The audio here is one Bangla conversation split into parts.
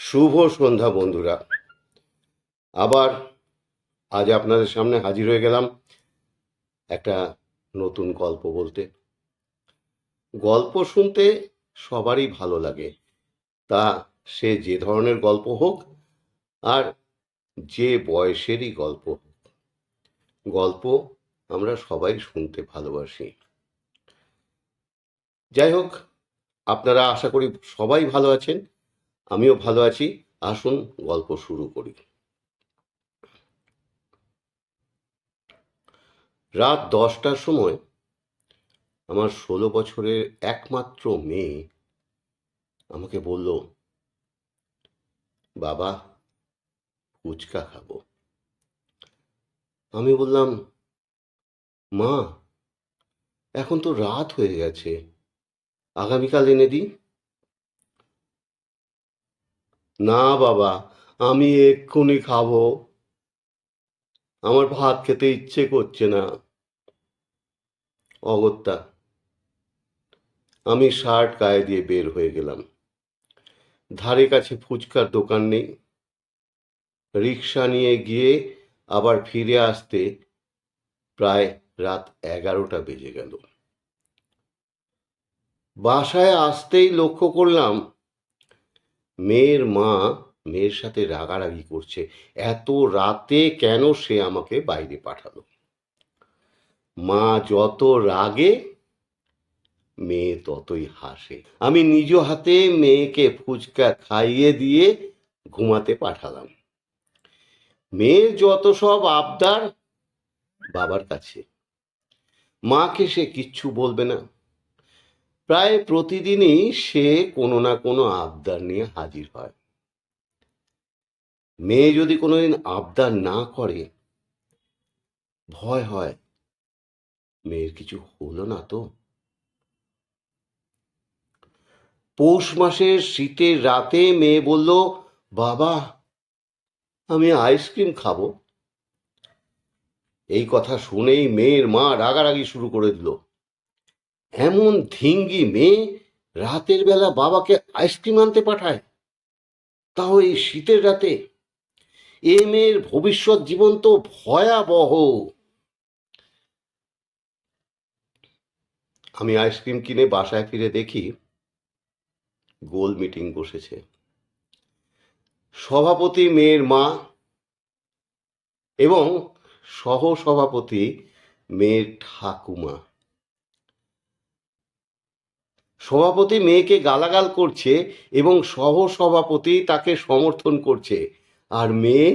শুভ সন্ধ্যা বন্ধুরা। আবার আজ আপনাদের সামনে হাজির হয়ে গেলাম একটা নতুন গল্প বলতে। গল্প শুনতে সবারই ভালো লাগে। তা সে যে ধরনের গল্প হোক আর যে বয়সেরই গল্প হোক। গল্প আমরা সবাই শুনতে ভালোবাসি। যাই হোক, আপনারা আশা করি সবাই ভালো আছেন। আমিও ভালো আছি। আসুন গল্প শুরু করি। রাত দশটার সময় আমার ষোলো বছরের একমাত্র মেয়ে আমাকে বলল, বাবা, ফুচকা খাব। আমি বললাম, মা, এখন তো রাত হয়ে গেছে। আগামীকাল এনে দিই। না বাবা, আমি এক্ষুনি খাব। আমার ভাত খেতে ইচ্ছে করছে না। অগত্যা, আমি শার্ট গায়ে দিয়ে বের হয়ে গেলাম। ধারে কাছে ফুচকার দোকান নেই। রিক্সা নিয়ে গিয়ে আবার ফিরে আসতে প্রায় রাত এগারোটা বেজে গেল। বাসায় আসতেই লক্ষ্য করলাম মেয়ের মা মেয়ের সাথে রাগারাগি করছে। এত রাতে কেন সে আমাকে বাইরে পাঠালো? মা যত রাগে, মেয়ে ততই হাসে। আমি নিজ হাতে মেয়েকে ফুচকা খাইয়ে দিয়ে ঘুমাতে পাঠালাম। মেয়ের যত সব আবদার বাবার কাছে। মাকে সে কিচ্ছু বলবে না। প্রায় প্রতিদিনই সে কোনো না কোনো আবদার নিয়ে হাজির হয়। মেয়ে যদি কোনোদিন আবদার না করে, ভয় হয়, মেয়ের কিছু হলো না তো? পৌষ মাসের শীতের রাতে মেয়ে বলল, বাবা, আমি আইসক্রিম খাব। এই কথা শুনেই মেয়ের মা রাগারাগি শুরু করে দিল। এমন ধিঙ্গি মেয়ে রাতের বেলা বাবাকে আইসক্রিম আনতে পাঠায়। তাও এই শীতের রাতে। এ মেয়ের ভবিষ্যৎ জীবন তো ভয়াবহ। আমি আইসক্রিম কিনে বাসায় ফিরে দেখি গোল মিটিং বসেছে। সভাপতি মেয়ের মা এবং সহ সভাপতি মেয়ের ঠাকুমা। সভাপতি মেয়েকে গালাগাল করছে এবং সহ সভাপতি তাকে সমর্থন করছে। আর মেয়ে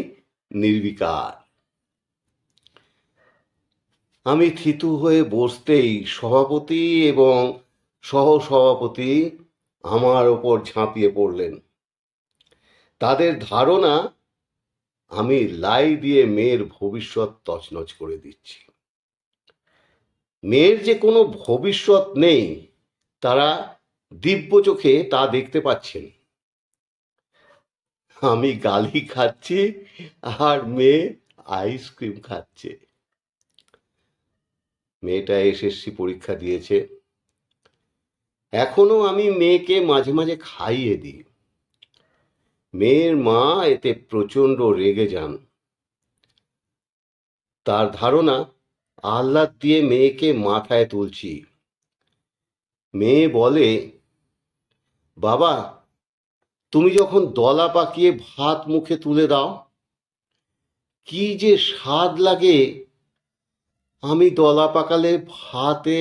নির্বিকার। আমি থিতু হয়ে বসতেই সভাপতি এবং সহ সভাপতি আমার ওপর ঝাঁপিয়ে পড়লেন। তাদের ধারণা, আমি লাই দিয়ে মেয়ের ভবিষ্যৎ তছনছ করে দিচ্ছি। মেয়ের যে কোনো ভবিষ্যৎ নেই তারা দিব্য চোখে তা দেখতে পাচ্ছেন। আমি গালি খাচ্ছি আর মেয়ে আইসক্রিম খাচ্ছে। মেয়েটা এসএসসি পরীক্ষা দিয়েছে। এখনও আমি মেয়েকে মাঝে মাঝে খাইয়ে দিই। মেয়ের মা এতে প্রচণ্ড রেগে যান। তার ধারণা, আহ্লাদ দিয়ে মেয়েকে মাথায় তুলছি। মেয়ে বলে, বাবা, তুমি যখন দলা পাকিয়ে ভাত মুখে তুলে দাও, কি যে স্বাদ লাগে। আমি দলা পাকালে ভাতে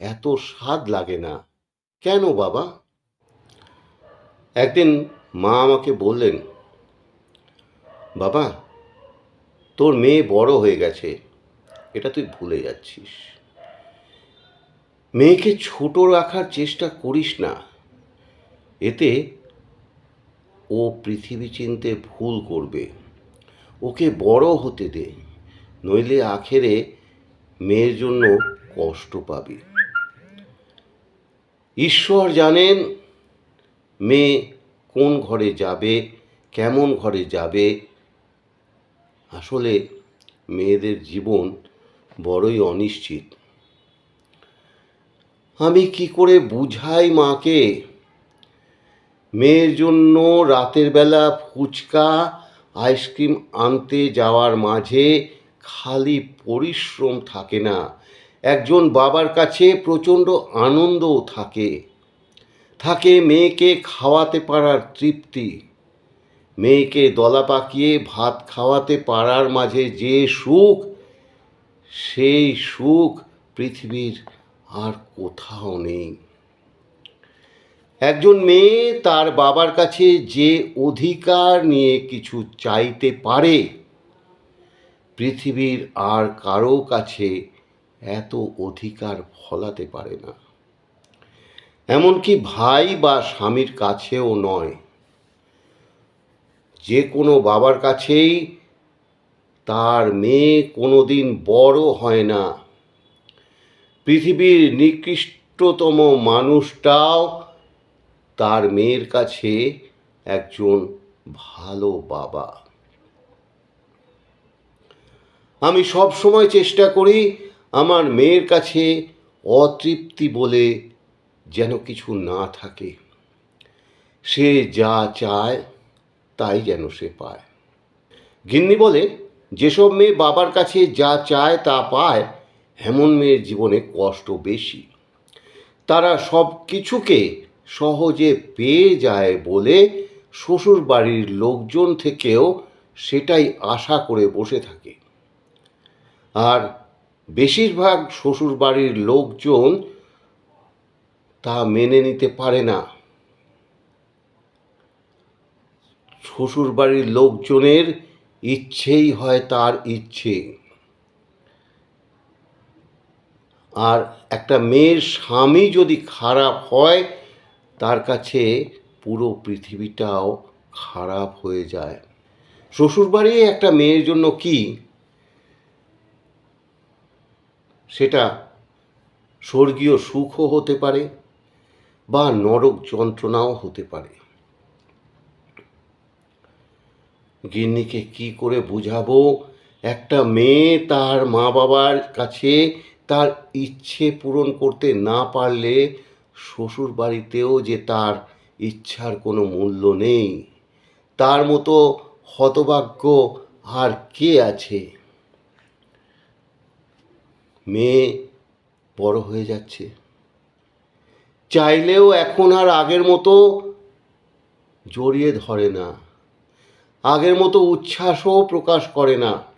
এত স্বাদ লাগে না। কেন বাবা? একদিন মা আমাকে বললেন, বাবা, তোর মেয়ে বড় হয়ে গেছে, এটা তুই ভুলে যাচ্ছিস। মেয়েকে ছোট রাখার চেষ্টা করিস না। এতে ও পৃথিবী চিনতে ভুল করবে। ওকে বড় হতে দে, নইলে আখেরে মেয়ের জন্য কষ্ট পাবে। ঈশ্বর জানেন মেয়ে কোন ঘরে যাবে, কেমন ঘরে যাবে। আসলে মেয়েদের জীবন বড়ই অনিশ্চিত। আমি কি করে বুঝাই মাকে? মেয়ের জন্য রাতের বেলা ফুচকা, আইসক্রিম আনতে যাওয়ার মাঝে খালি পরিশ্রম থাকে না। একজন বাবার কাছে প্রচণ্ড আনন্দও থাকে। থাকে মেয়েকে খাওয়াতে পারার তৃপ্তি। মেয়েকে দলা পাকিয়ে ভাত খাওয়াতে পারার মাঝে যে সুখ, সেই সুখ পৃথিবীর আর কোথাও নেই। একজন মেয়ে তার বাবার কাছে যে অধিকার নিয়ে কিছু চাইতে পারে, পৃথিবীর আর কারও কাছে এত অধিকার ফলাতে পারে না। এমনকি ভাই বা স্বামীর কাছেও নয়। যে কোনো বাবার কাছেই তার মেয়ে কোনো দিন বড় হয় না। পৃথিবীর নিকৃষ্টতম মানুষটাও তার মেয়ের কাছে একজন ভালো বাবা। আমি সব সময় চেষ্টা করি আমার মেয়ের কাছে অতৃপ্তি বলে যেন কিছু না থাকে। সে যা চায় তাই যেন সে পায়। গিন্নি বলে, যেসব মেয়ে বাবার কাছে যা চায় তা পায় এমন মেয়ের জীবনে কষ্ট বেশি। তারা সব কিছুকে সহজে পেয়ে যায় বলে শ্বশুর বাড়ির লোকজন থেকেও সেটাই আশা করে বসে থাকে। আর বেশিরভাগ শ্বশুর বাড়ির লোকজন তা মেনে নিতে পারে না। শ্বশুর বাড়ির লোকজনের ইচ্ছেই হয় তার ইচ্ছে। আর একটা মেয়ের স্বামী যদি খারাপ হয়, তার কাছে পুরো পৃথিবীটাও খারাপ হয়ে যায়। শ্বশুরবাড়ি একটা মেয়ের জন্য কি? সেটা স্বর্গীয় সুখও হতে পারে বা নরক যন্ত্রণাও হতে পারে। গিন্নিকে কি করে বুঝাবো? একটা মেয়ে তার মা বাবার কাছে তার ইচ্ছে পূরণ করতে না পারলে শ্বশুর বাড়িতেও যে তার ইচ্ছার কোনো মূল্য নেই। তার মতো হতভাগ্য আর কে আছে? মেয়ে বড় হয়ে যাচ্ছে। চাইলেও এখন আর আগের মতো জড়িয়ে ধরে না। আগের মতো উচ্ছ্বাসও প্রকাশ করে না।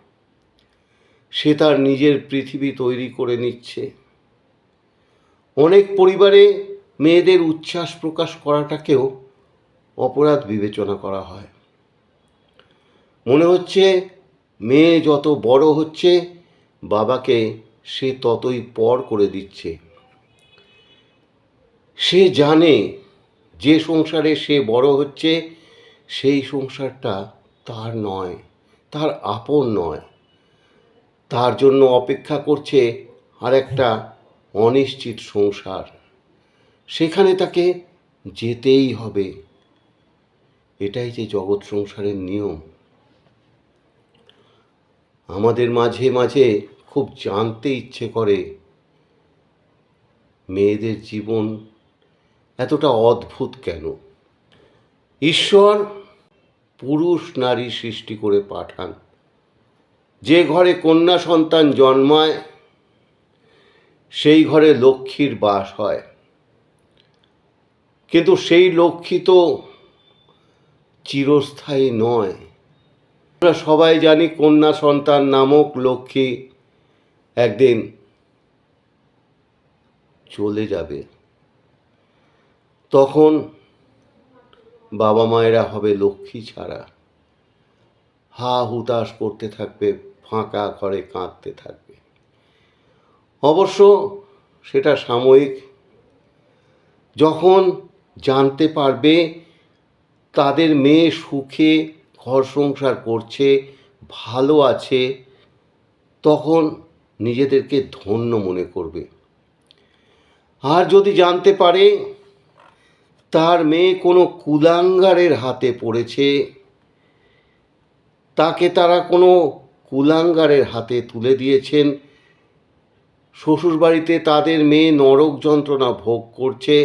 সে তার নিজের পৃথিবী তৈরি করে নিচ্ছে। অনেক পরিবারে মেয়েদের উচ্ছ্বাস প্রকাশ করাটাকেও অপরাধ বিবেচনা করা হয়। মনে হচ্ছে মেয়ে যত বড় হচ্ছে, বাবাকে সে ততই পর করে দিচ্ছে। সে জানে যে সংসারে সে বড় হচ্ছে, সেই সংসারটা তার নয়, তার আপন নয়। তার জন্য অপেক্ষা করছে আর একটা অনিশ্চিত সংসার। সেখানে তাকে যেতেই হবে। এটাই যে জগৎ সংসারের নিয়ম। আমাদের মাঝে মাঝে খুব জানতে ইচ্ছে করে মেয়েদের জীবন এতটা অদ্ভুত কেন? ঈশ্বর পুরুষ নারী সৃষ্টি করে পাঠান। যে ঘরে কন্যা সন্তান জন্মায়, সেই ঘরে লক্ষ্মীর বাস হয়। কিন্তু সেই লক্ষ্মী তো চিরস্থায়ী নয়। আমরা সবাই জানি কন্যা সন্তান নামক লক্ষ্মী একদিন চলে যাবে। তখন বাবা মায়েরা হবে লক্ষ্মী ছাড়া। হা হুতাশ করতে থাকবে, ফাঁকা ঘরে কাঁদতে থাকবে। অবশ্য সেটা সাময়িক। যখন জানতে পারবে তাদের মেয়ে সুখে ঘর সংসার করছে, ভালো আছে, তখন নিজেদেরকে ধন্য মনে করবে। আর যদি জানতে পারে তার মেয়ে কোনো কুলাঙ্গারের হাতে পড়েছে তাকে তারা কোনো কুলাঙ্গারের হাতে তুলে দিয়েছেন। শ্বশুরবাড়িতে তাদের মেয়ে নরক যন্ত্রণা ভোগ করছে।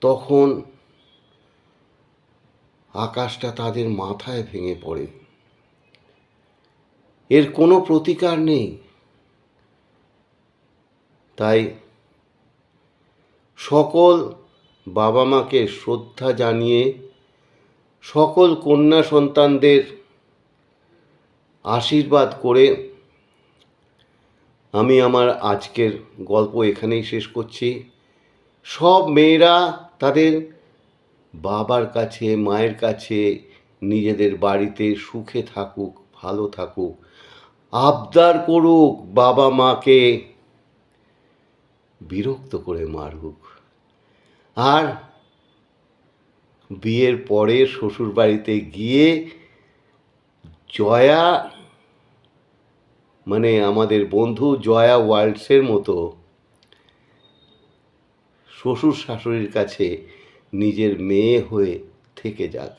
তখন আকাশটা তাদের মাথায় ভেঙে পড়ে। এর কোনো প্রতিকার নেই। তাই সকল বাবা মাকে শ্রদ্ধা জানিয়ে সকল কন্যা সন্তানদের আশীর্বাদ করে আমি আমার আজকের গল্প এখানেই শেষ করছি। সব মেয়েরা তাদের বাবার কাছে, মায়ের কাছে, নিজেদের বাড়িতে সুখে থাকুক, ভালো থাকুক, আবদার করুক, বাবা মাকে বিরক্ত করে মারুক। আর বিয়ের পরে শ্বশুর বাড়িতে গিয়ে জয়া মানে আমাদের বন্ধু জয়া ওয়ার্ল্ডসের মতো শ্বশুর শাশুড়ির কাছে নিজের মেয়ে হয়ে থেকে যাক।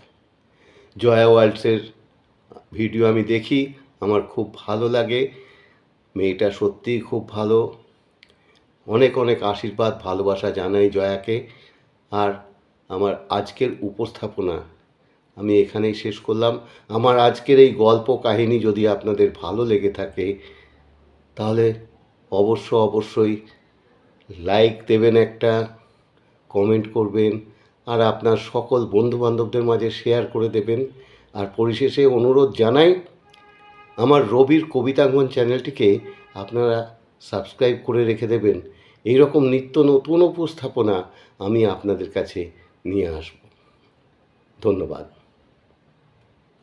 জয়া ওয়ার্ল্ডসের ভিডিও আমি দেখি, আমার খুব ভালো লাগে, মেয়েটা সত্যিই খুব ভালো। অনেক অনেক আশীর্বাদ, ভালোবাসা জানাই জয়াকে। আর আমার আজকের উপস্থাপনা। আমি এখানেই শেষ করলাম। আমার আজকের এই গল্প কাহিনী যদি আপনাদের ভালো লেগে থাকে, তাহলে অবশ্য অবশ্যই লাইক দেবেন একটা, কমেন্ট করবেন, আর আপনার সকল বন্ধুবান্ধবদের মাঝে শেয়ার করে দেবেন। আর পরিশেষে অনুরোধ জানাই, আমার রবির কবিতাঙ্গন চ্যানেলটিকে আপনারা সাবস্ক্রাইব করে রেখে দেবেন। এই রকম নিত্য নতুন উপস্থাপনা আমি আপনাদের কাছে নিয়ে আসব। ধন্যবাদ।